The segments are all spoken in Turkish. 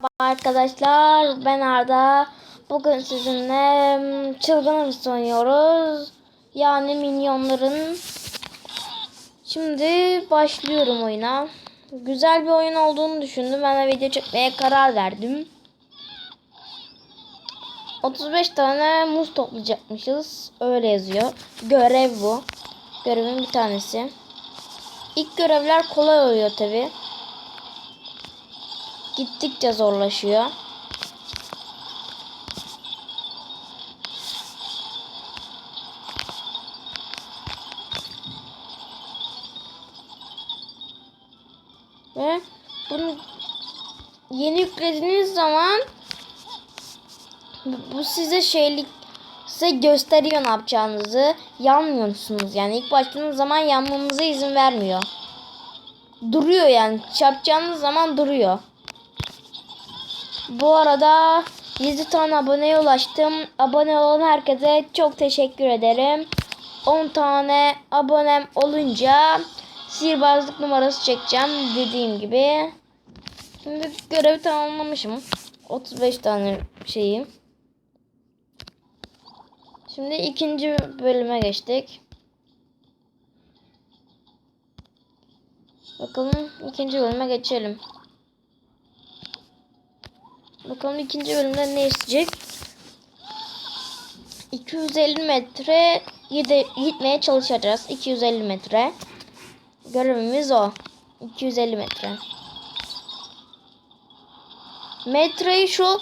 Merhaba arkadaşlar ben Arda. Bugün sizinle mm, çılgın hırs oynuyoruz. Yani minyonların. Şimdi başlıyorum oyuna. Güzel bir oyun olduğunu düşündüm. Ben de video çekmeye karar verdim. 35 tane muz toplayacakmışız. Öyle yazıyor. Görev bu. Görevin bir tanesi. İlk görevler kolay oluyor tabi. Gittikçe zorlaşıyor. Ve bunu yeni yüklediğiniz zaman bu- size şeylik size gösteriyor ne yapacağınızı. Yanmıyorsunuz yani ilk başladığınız zaman yanmamıza izin vermiyor. Duruyor yani çarpacağınız zaman duruyor. Bu arada 7 tane aboneye ulaştım. Abone olan herkese çok teşekkür ederim. 10 tane abonem olunca sihirbazlık numarası çekeceğim dediğim gibi. Şimdi görevi tamamlamışım. 35 tane şeyi. Şimdi ikinci bölüme geçtik. Bakalım ikinci bölüme geçelim. Bakalım ikinci bölümde ne isteyecek? 250 metre gitmeye çalışacağız. 250 metre. Görevimiz o. 250 metre. Metreyi şu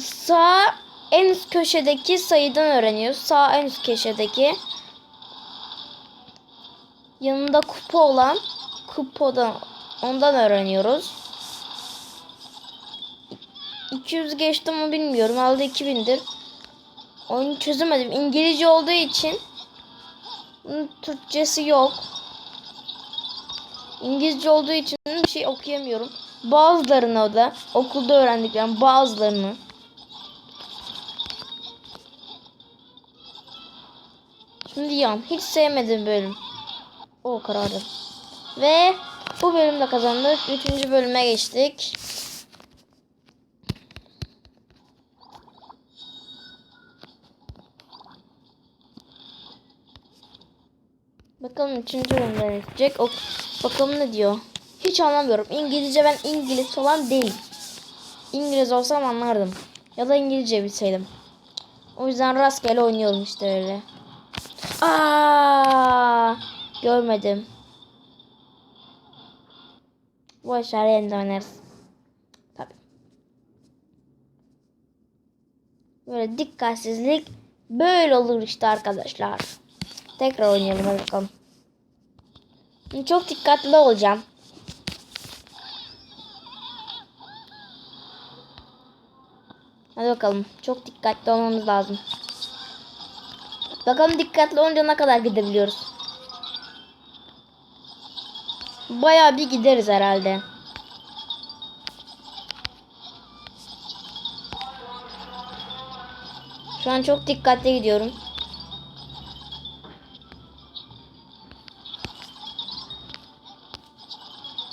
sağ en üst köşedeki sayıdan öğreniyoruz. Sağ en üst köşedeki. Yanında kupa olan kupadan ondan öğreniyoruz. 200 geçti mi bilmiyorum. Herhalde 2000'dir. Oyunu çözemedim. İngilizce olduğu için bunun Türkçesi yok. İngilizce olduğu için bir şey okuyamıyorum. Bazılarını o da okulda öğrendiklerim bazılarını. Şimdi yan. Hiç sevmediğim bölüm. O kararı. Ve bu bölümde kazandık. Üçüncü bölüme geçtik. Bakalım üçüncü bölümde ne diyecek. Ok bakalım ne diyor. Hiç anlamıyorum. İngilizce ben İngiliz falan değil. İngiliz olsam anlardım. Ya da İngilizce bilseydim. O yüzden rastgele oynuyorum işte öyle. Aa, görmedim. Boş ver yeniden oynarız. Böyle dikkatsizlik böyle olur işte arkadaşlar. Tekrar oynayalım bakalım. Çok dikkatli olacağım. Hadi bakalım. Çok dikkatli olmamız lazım. Bakalım dikkatli olunca ne kadar gidebiliyoruz. Bayağı bir gideriz herhalde. Şu an çok dikkatli gidiyorum.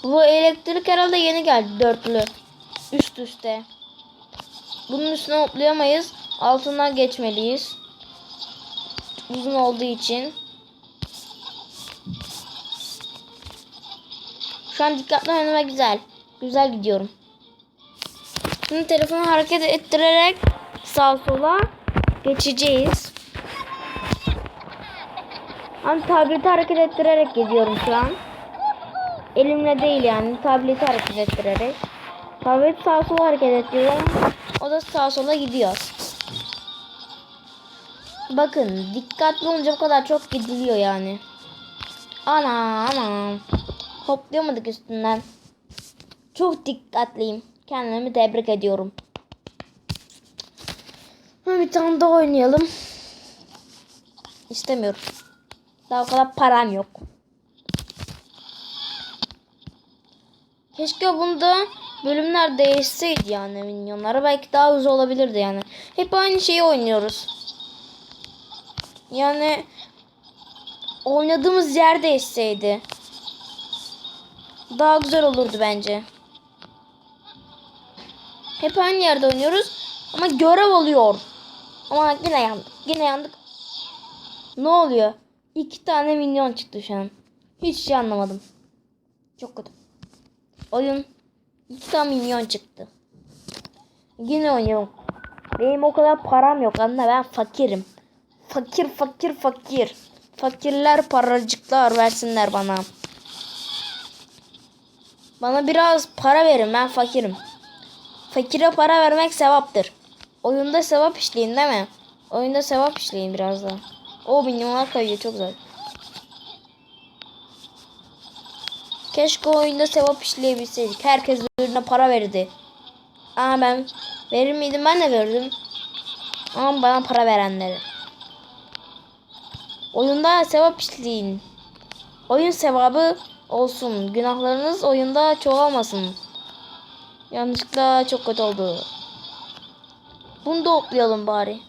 Bu elektrik herhalde yeni geldi dörtlü. Üst üste. Bunun üstüne hoplayamayız. Altından geçmeliyiz. Uzun olduğu için. Şu an dikkatli oynama güzel. Güzel gidiyorum. Şimdi telefonu hareket ettirerek sağ sola geçeceğiz. Hani tableti hareket ettirerek gidiyorum şu an. Elimle değil yani tableti hareket ettirerek. Tablet sağa sola hareket ettiriyorum. O da sağa sola gidiyor. Bakın dikkatli olunca bu kadar çok gidiliyor yani. Ana ana. Hoplayamadık üstünden. Çok dikkatliyim. Kendimi tebrik ediyorum. Bir tane daha oynayalım. İstemiyorum. Daha o kadar param yok. Keşke bunda bölümler değişseydi yani minyonlara. Belki daha hızlı olabilirdi yani. Hep aynı şeyi oynuyoruz. Yani oynadığımız yer değişseydi. Daha güzel olurdu bence. Hep aynı yerde oynuyoruz. Ama görev oluyor. Ama yine yandık. Yine yandık. Ne oluyor? İki tane minyon çıktı şu an. Hiç şey anlamadım. Çok kötü. Oyun iki tane minyon çıktı. Yine oynuyorum. Benim o kadar param yok anne ben fakirim. Fakir fakir fakir. Fakirler paracıklar versinler bana. Bana biraz para verin ben fakirim. Fakire para vermek sevaptır. Oyunda sevap işleyin değil mi? Oyunda sevap işleyin biraz da. O milyonlar kayıyor çok güzel. Keşke oyunda sevap işleyebilseydik. Herkes birbirine para verdi. Ama ben verir miydim ben de verirdim. Ama bana para verenleri. Oyunda sevap işleyin. Oyun sevabı olsun. Günahlarınız oyunda çoğalmasın. Yanlışlıkla çok kötü oldu. Bunu da oklayalım bari.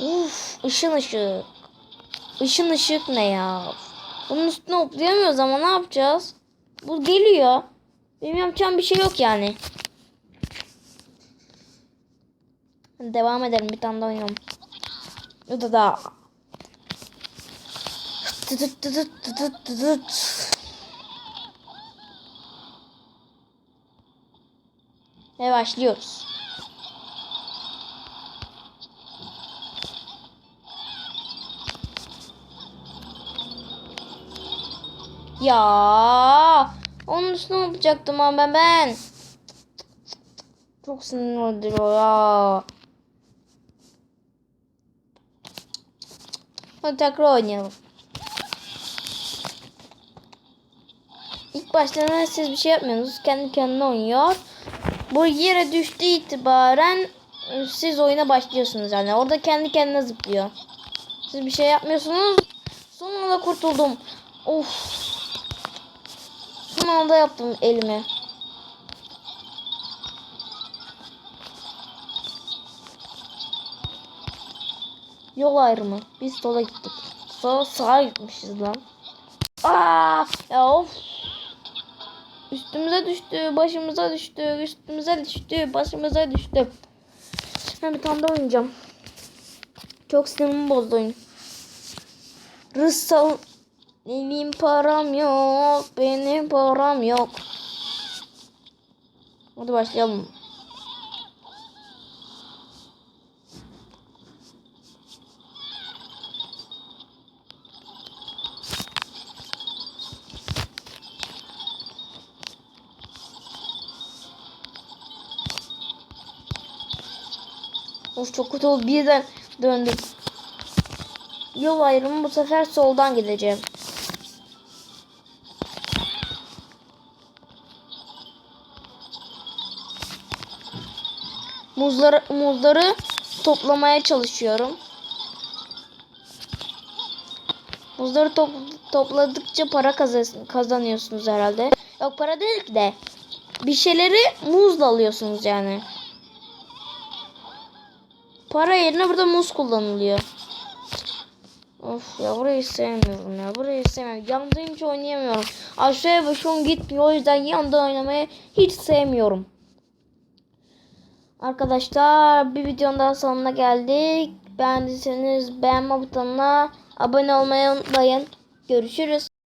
Uf, ışın ışık. Işın ışık ne ya? Bunun üstüne hoplayamıyoruz ama ne yapacağız? Bu geliyor. Benim yapacağım bir şey yok yani. Devam edelim. Bir tane daha oynayalım. Ya da daha. Ve başlıyoruz. Ya onun üstüne yapacaktım ama ben. Çok sinir oluyor ya. Hadi tekrar oynayalım. İlk başta siz bir şey yapmıyorsunuz. Kendi kendine oynuyor. Bu yere düştüğü itibaren siz oyuna başlıyorsunuz yani. Orada kendi kendine zıplıyor. Siz bir şey yapmıyorsunuz. Sonunda kurtuldum. Of. Son anda yaptım elimi. Yol ayrımı. Biz sola gittik. Sonra sağa gitmişiz lan. Aa, ya of. Üstümüze düştü, başımıza düştü, üstümüze düştü, başımıza düştü. Ben bir tane daha oynayacağım. Çok sinirimi bozdu oyun. Rıssal benim param yok, benim param yok. Hadi başlayalım. Of çok kötü oldu. Birden döndük. Yol ayrımı bu sefer soldan gideceğim. Muzları, muzları toplamaya çalışıyorum. Muzları top, topladıkça para kazan, kazanıyorsunuz herhalde. Yok para değil de. Bir şeyleri muzla alıyorsunuz yani. Para yerine burada muz kullanılıyor. Of ya burayı sevmiyorum ya. Burayı sevmiyorum. Yandığım için oynayamıyorum. Aşağıya başım gitmiyor. O yüzden yanda oynamayı hiç sevmiyorum. Arkadaşlar bir videonun daha sonuna geldik. Beğendiyseniz beğenme butonuna abone olmayı unutmayın. Görüşürüz.